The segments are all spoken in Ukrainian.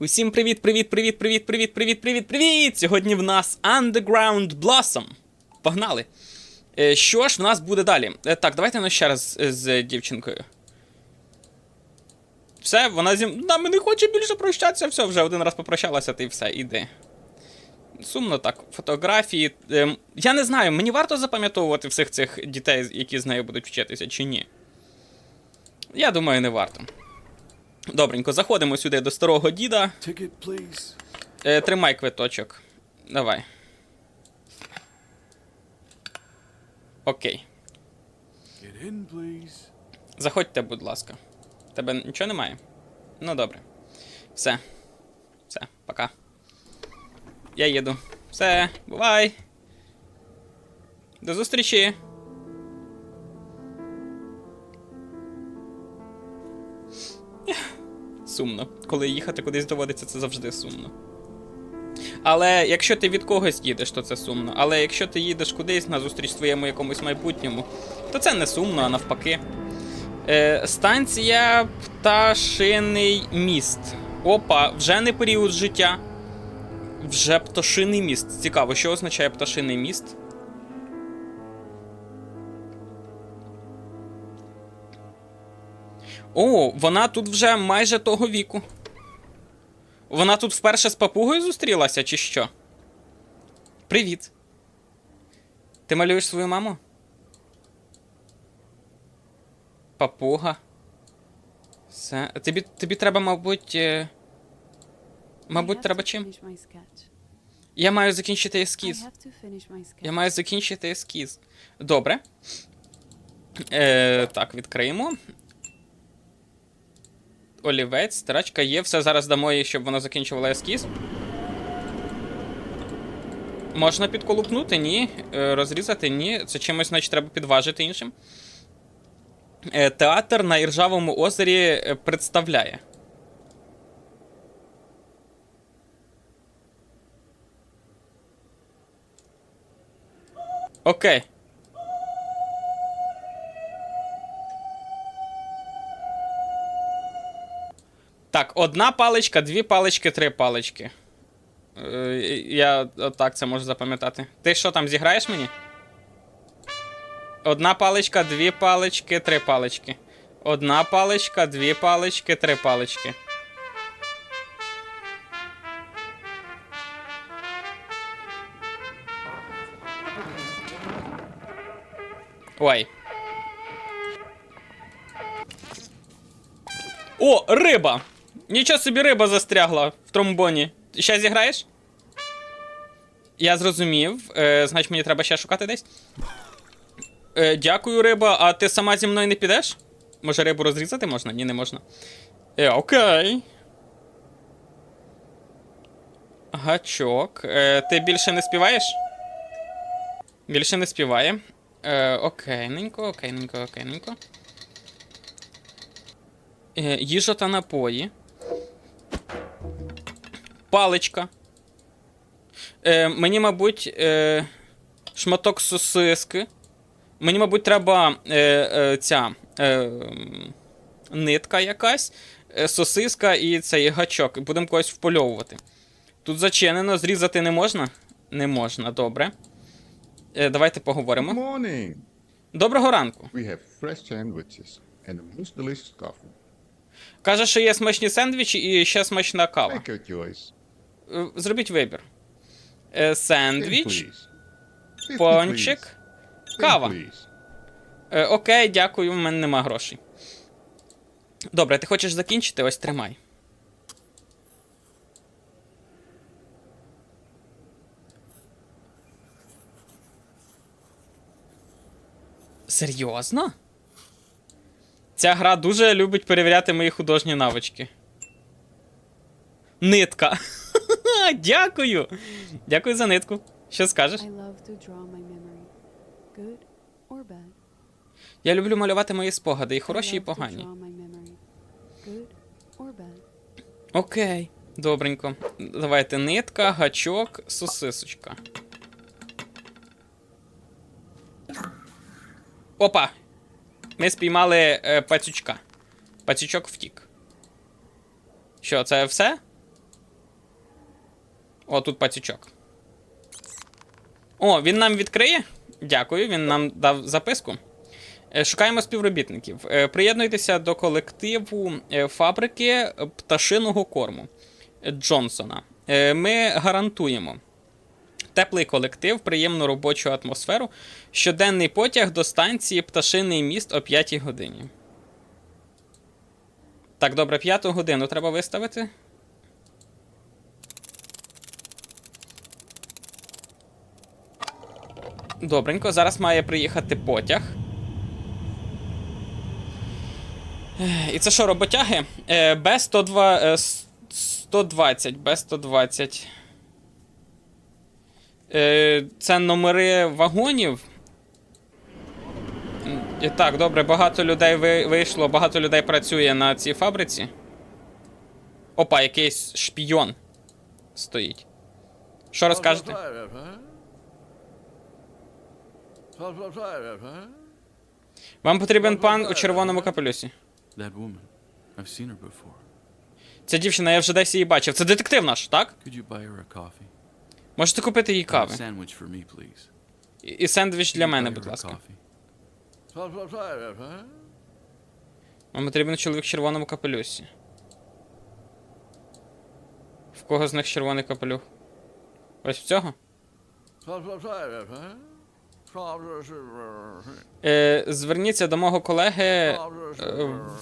Усім привіт, привіт, привіт, привіт, привіт, привіт, привіт, привіт! Сьогодні в нас Underground Blossom. Погнали. Е, Що ж в нас буде далі? Е, Так, давайте ну ще раз е, з дівчинкою. Все, вона зі нами не хоче більше прощатися, все, вже один раз попрощалася, ти все, іди. Сумно так, фотографії. Ем, я не знаю, мені варто запам'ятовувати всіх цих дітей, які з нею будуть вчитися, чи ні. Я думаю, не варто. Добренько, заходимо сюди до старого діда. Ticket. Е, тримай квиточок. Давай. Окей. Get in, please. Заходьте, будь ласка. Тебе нічого немає? Ну добре. Все. Все, пока. Я їду. Все, бувай. До зустрічі. Сумно. Коли їхати кудись доводиться, це завжди сумно. Але якщо ти від когось їдеш, то це сумно. Але якщо ти їдеш кудись на зустріч своєму якомусь майбутньому, то це не сумно, а навпаки. Е, станція Пташиний міст. Опа, вже не період життя. Вже пташиний міст. Цікаво, що означає пташиний міст? О, вона тут вже майже того віку. Вона тут вперше з папугою зустрілася, чи що? Привіт. Ти малюєш свою маму? Папуга. Все. Тобі, тобі треба, мабуть. е, Мабуть, треба чим? Я маю закінчити ескіз. Я маю закінчити ескіз. Добре. Е, так, відкриємо. Олівець, стирачка є. Все, зараз дамо їй, щоб вона закінчувала ескіз. Можна підколупнути? Ні. Е, розрізати? Ні. Це чимось, значить, треба підважити іншим. Е, Театр на Іржавому озері е, представляє. Окей. Так, одна паличка, дві палички, три палички. Е, Я так це можу запам'ятати. Ти що там зіграєш мені? Одна паличка, дві палички, три палички. Одна паличка, дві палички, три палички. Ой. О, риба! Нічого собі риба застрягла в тромбоні. Ще зіграєш? Я зрозумів. Е, значить, мені треба ще шукати десь. Е, дякую, риба. А ти сама зі мною не підеш? Може, рибу розрізати можна? Ні, не можна. Е, окей. Гачок. Е, ти більше не співаєш? Більше не співає. Е, окейненько, окейненько, окейненько. Е, їжа та напої. Паличка. Е, мені, мабуть, е, шматок сосиски. Мені, мабуть, треба е, е, ця е, нитка якась, е, сосиска і цей гачок. Будемо когось впольовувати. Тут зачинено, зрізати не можна? Не можна, добре. Е, давайте поговоримо. Доброго ранку. We have fresh sandwiches and most delicious coffee. Каже, що є смачні сендвічі і ще смачна кава. Make your choice. Е, Зробіть вибір. Е, Сендвіч, пончик, кава. Е, окей, дякую, в мене нема грошей. Добре, ти хочеш закінчити? Ось тримай. Серйозно? Ця гра дуже любить перевіряти мої художні навички. Нитка. Дякую. Дякую за нитку. Що скажеш? Я люблю малювати мої спогади, і хороші, і погані. Окей, добренько. Давайте нитка, гачок, сосисочка. Опа! Ми спіймали е, пацючка. Пацючок втік. Що, це все? О, тут пацючок. О, він нам відкриє? Дякую, він нам дав записку. Е, Шукаємо співробітників. Е, Приєднуйтеся до колективу е, фабрики пташиного корму Джонсона. Ми гарантуємо теплий колектив, приємну робочу атмосферу, щоденний потяг до станції Пташиний міст о 5 годині. Так, добре, п'яту годину треба виставити. Добренько, зараз має приїхати потяг. І це що, роботяги? Е, Б-102. Е, 120, Б-120. Е, Це номери вагонів. І так, добре, багато людей вийшло, багато людей працює на цій фабриці. Опа, якийсь шпійон стоїть. Що розкажете? Вам потрібен пан у червоному капелюсі. Ця дівчина, я вже десь її бачив. Це детектив наш, так? Можете купити їй кави. І і сендвіч для мене, будь ласка. Вам потрібен чоловік в червоному капелюсі. В кого з них червоний капелюх? Ось в цього? Е, зверніться до мого колеги е,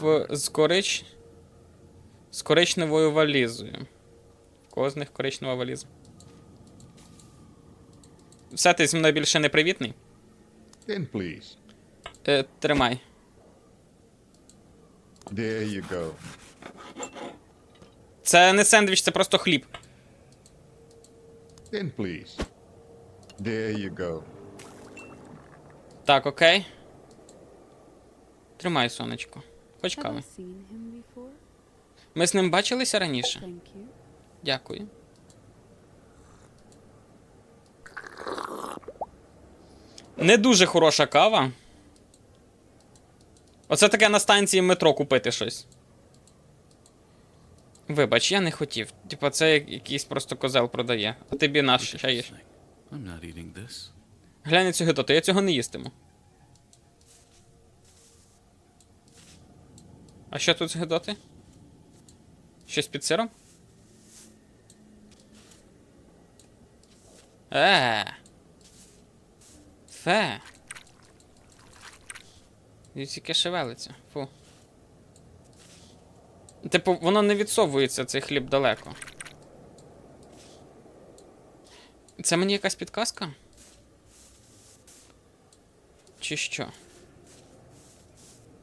в, з, корич... з коричневою валізою. Кого з них коричнева валіза? Все, ти зі мною більше не привітний? Ten, please. Е, тримай. There you go. Це не сендвіч, це просто хліб. Ten, please. There you go. Так, окей. Тримай, сонечко. Хоч кави. Ми з ним бачилися раніше. Дякую. Не дуже хороша кава. Оце таке на станції метро купити щось. Вибач, я не хотів. Типа, це якийсь просто козел продає. А тобі наш Look Глянь на цю гидоту, я цього не їстиму. А що тут гидоти? Щось під сиром? Е. Фе. І тільки шевелиться. Фу. Типу, воно не відсовується, цей хліб далеко. Це мені якась підказка? Чи що?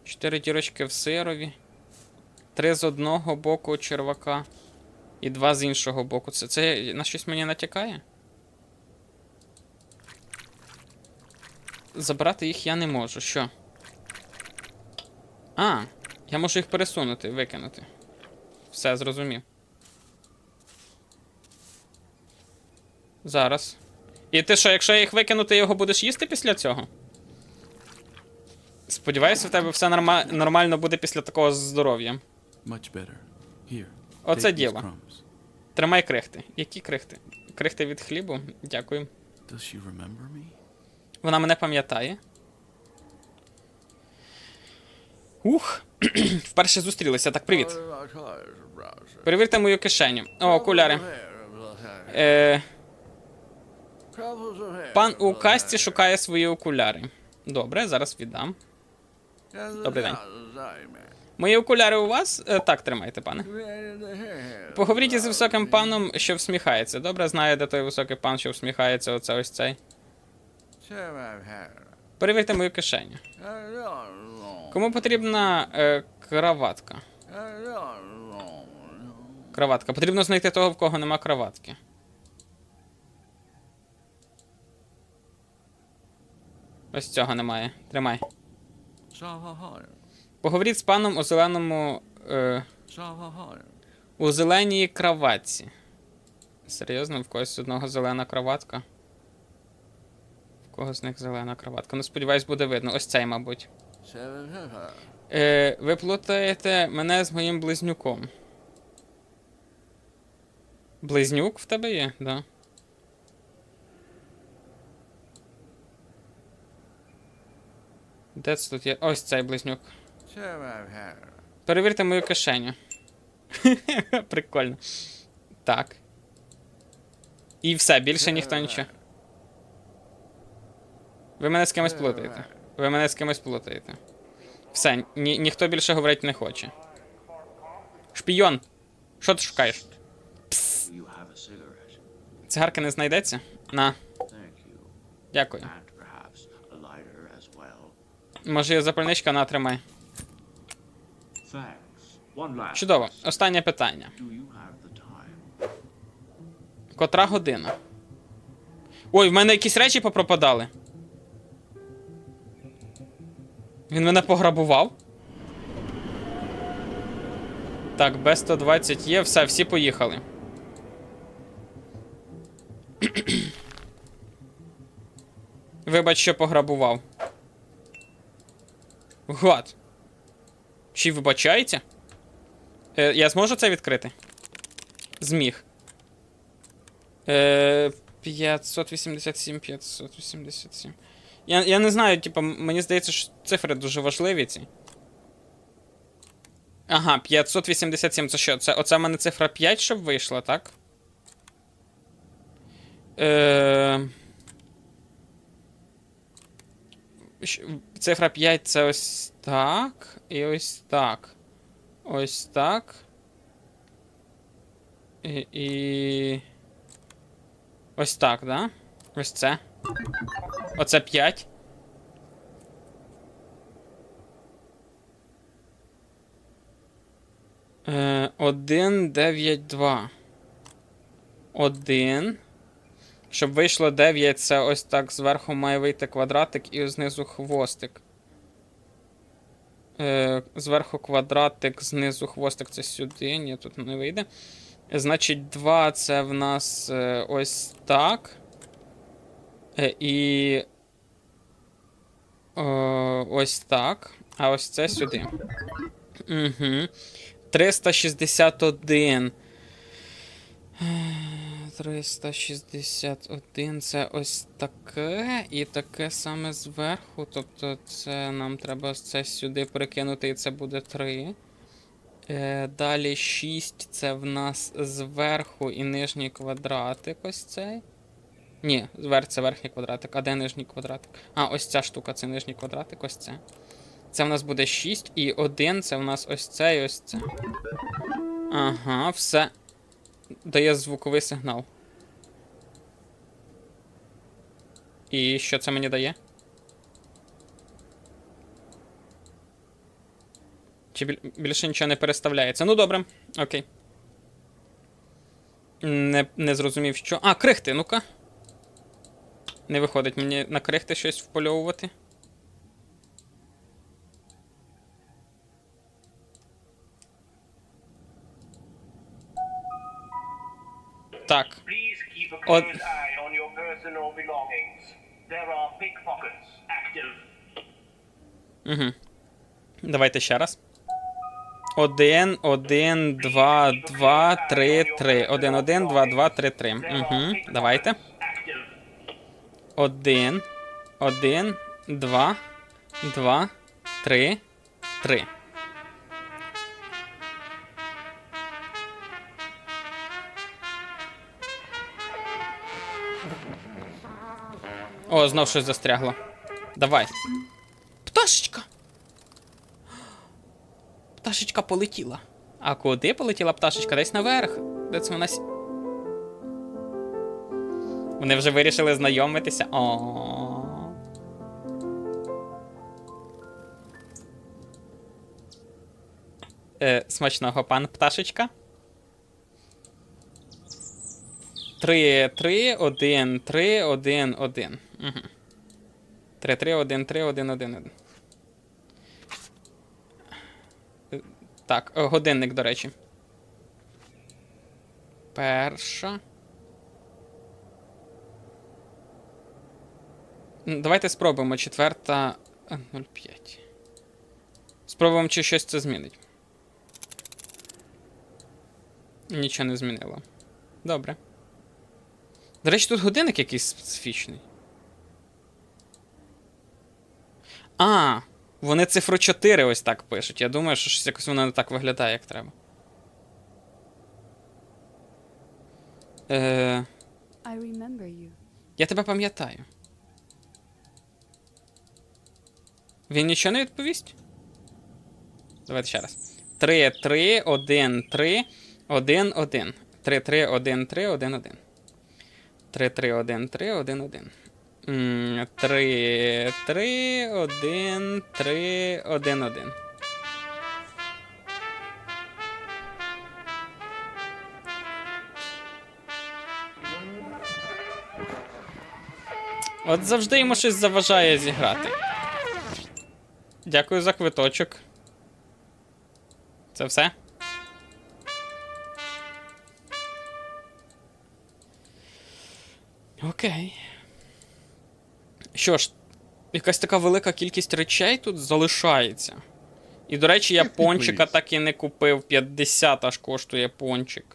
Чотири дірочки в сирові. Три з одного боку червака. І два з іншого боку. Це, це на щось мені натякає? Забрати їх я не можу. Що? А, я можу їх пересунути, викинути. Все, зрозумів. Зараз. І ти що, якщо я їх викину, ти його будеш їсти після цього? Сподіваюся, в тебе все норма... нормально буде після такого здоров'я. Оце діло. Тримай крихти. Які крихти? Крихти від хлібу? Дякую. Вона мене пам'ятає. Ух. Вперше зустрілися. Так, привіт. Перевірте мою кишеню. О, окуляри. Е, пан у касті шукає свої окуляри. Добре, зараз віддам. Добрий день. Мої окуляри у вас? Е, так, тримайте, пане. Поговоріть із високим паном, що всміхається. Добре знає, де той високий пан, що всміхається, оце ось цей. Перевірте мою кишеню. Кому потрібна е, краватка? Краватка. Потрібно знайти того, в кого нема краватки. Ось цього немає. Тримай. Поговоріть з паном у зеленому. Е, у зеленій краватці. Серйозно, в когось одного зелена краватка. В кого з них зелена краватка? Ну, сподіваюсь, буде видно. Ось цей, мабуть. Е, ви плутаєте мене з моїм близнюком. Близнюк в тебе є, да. Де це тут є? Ось цей близнюк. Перевірте мою кишеню. Прикольно. Так. І все, більше ніхто нічого. Ви мене з кимось плутаєте. Ви мене з кимось плутаєте. Все, ні, ніхто більше говорити не хоче. Шпійон! Що ти шукаєш? Cigarette. Цигарки не знайдеться? На, дякую. Може, запальничка, на, тримай. Чудово. Останнє питання. Котра година? Ой, в мене якісь речі попропадали. Він мене пограбував. Так, Б120 є, все, всі поїхали. Вибач, що пограбував. Гад. Чи вибачається? Е, я зможу це відкрити? Зміг. Е, 587, 587. Я, я не знаю, типу, мені здається, що цифри дуже важливі ці. Ага, 587. Це що? Це, оце в мене цифра 5, щоб вийшла, так? Е... Цифра 5 це ось так. І ось так. Ось так. І. і... Ось так, да? Ось це. Оце 5. Е, 1, 9, 2. 1. Щоб вийшло 9, це ось так зверху має вийти квадратик і знизу хвостик. Е, зверху квадратик, знизу хвостик це сюди. Ні, тут не вийде. Значить, 2 це в нас е, ось так. Е, і. Е, ось так. А ось це сюди. Угу. 361. Е, 361 це ось таке, і таке саме зверху. Тобто це нам треба це сюди перекинути, і це буде 3. Е, далі 6 це в нас зверху і нижній квадратик ось цей. Ні, зверх це верхній квадратик. А де нижній квадратик? А, ось ця штука це нижній квадратик, ось це. Це в нас буде 6, і 1 це в нас ось це і ось це. Ага, все. Дає звуковий сигнал. І що це мені дає? Чи більше нічого не переставляється? Ну добре, окей. Не, не зрозумів, що. А, крихти, ну-ка. Не виходить мені на крихти щось впольовувати. Keep a Or- close eye on your personal belongings. There are pickpockets active. Угу. Давайте ще раз. Один, один, два, два, три, три. Один, один, два, два, три, три. Угу. Давайте. Один, один, два, два, три, три. О, знов щось застрягло. Давай. Пташечка! Пташечка полетіла. А куди полетіла пташечка? Десь наверх. Де це вона. Вони вже вирішили знайомитися. О. Е, смачного пан пташечка. Три, три, один, три, один, один. Угу. Три, три, один, три, один, один, один. Е, Так, е, годинник, до речі. Перша. Давайте спробуємо. Четверта. е, 0,5. Спробуємо, чи щось це змінить. Нічого не змінило. Добре. До речі, тут годинник якийсь специфічний. А, вони цифру 4 ось так пишуть. Я думаю, що щось якось воно не так виглядає, як треба. Е, I remember you. я тебе пам'ятаю. Він нічого не відповість? Давайте ще раз. 3, 3, 1, 3, 1, 1. 3, 3, 1, 3, 1, 1. 3, 3, 1, 3, 1, 1. 3, 3, 1, 3, 1, 1. От завжди йому щось заважає зіграти. Дякую за квиточок. Це все? Що ж, якась така велика кількість речей тут залишається. І, до речі, я пончика так і не купив. 50 аж коштує пончик.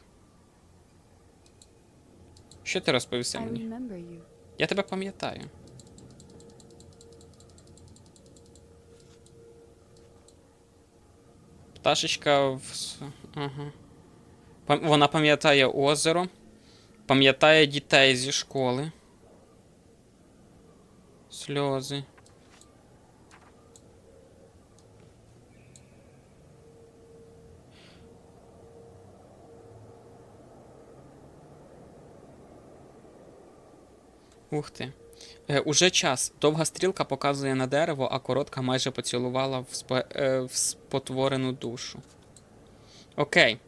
Що ти розповісти мені? Я тебе пам'ятаю. Пташечка в. Ага. Вона пам'ятає озеро. Пам'ятає дітей зі школи. Сльози. Ух ти. Е, уже час. Довга стрілка показує на дерево, а коротка майже поцілувала в, спе, е, в спотворену душу. Окей.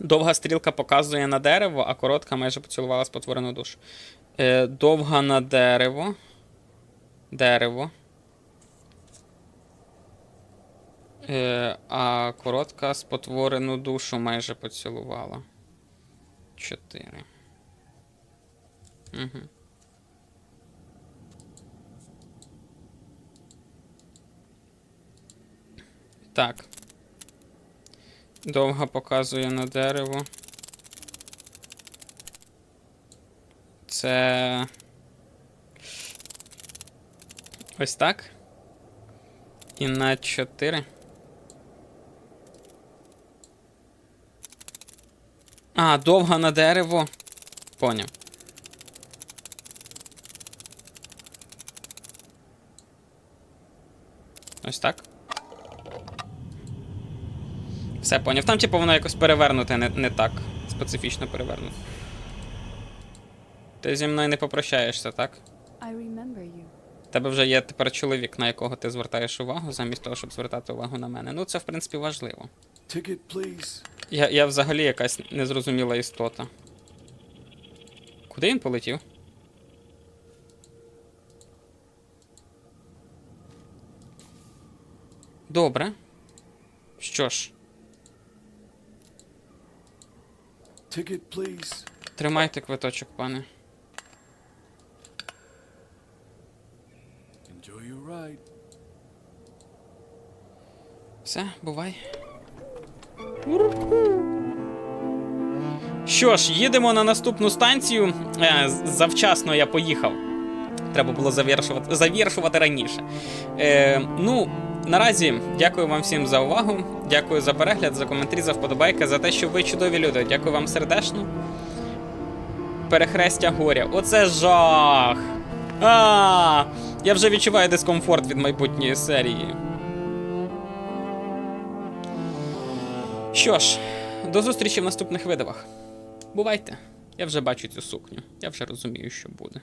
Довга стрілка показує на дерево, а коротка майже поцілувала спотворену душу. Е, довга на дерево. Дерево. Е, а коротка спотворену душу майже поцілувала. Чотири. Угу. Так. Довга показує на дерево. Це. Ось так. І на 4. А, довга на дерево. Поняв. Ось так. Все поняв. Там, типу, воно якось перевернуте, не, не так. Специфічно перевернуте. Ти зі мною не попрощаєшся, так? I remember you. В Тебе вже є тепер чоловік, на якого ти звертаєш увагу, замість того, щоб звертати увагу на мене. Ну, це, в принципі, важливо. Ticket, please. Я, я взагалі якась незрозуміла істота. Куди він полетів? Добре. Що ж, Ticket, please. тримайте квиточок, пане. Все, бувай. Що ж, їдемо на наступну станцію. Е, завчасно я поїхав. Треба було завершувати, завершувати раніше. Е, ну, наразі дякую вам всім за увагу. Дякую за перегляд, за коментарі, за вподобайки, за те, що ви чудові люди. Дякую вам сердечно. Перехрестя горя. Оце жах! А, я вже відчуваю дискомфорт від майбутньої серії. Що ж, до зустрічі в наступних видавах. Бувайте. Я вже бачу цю сукню. Я вже розумію, що буде.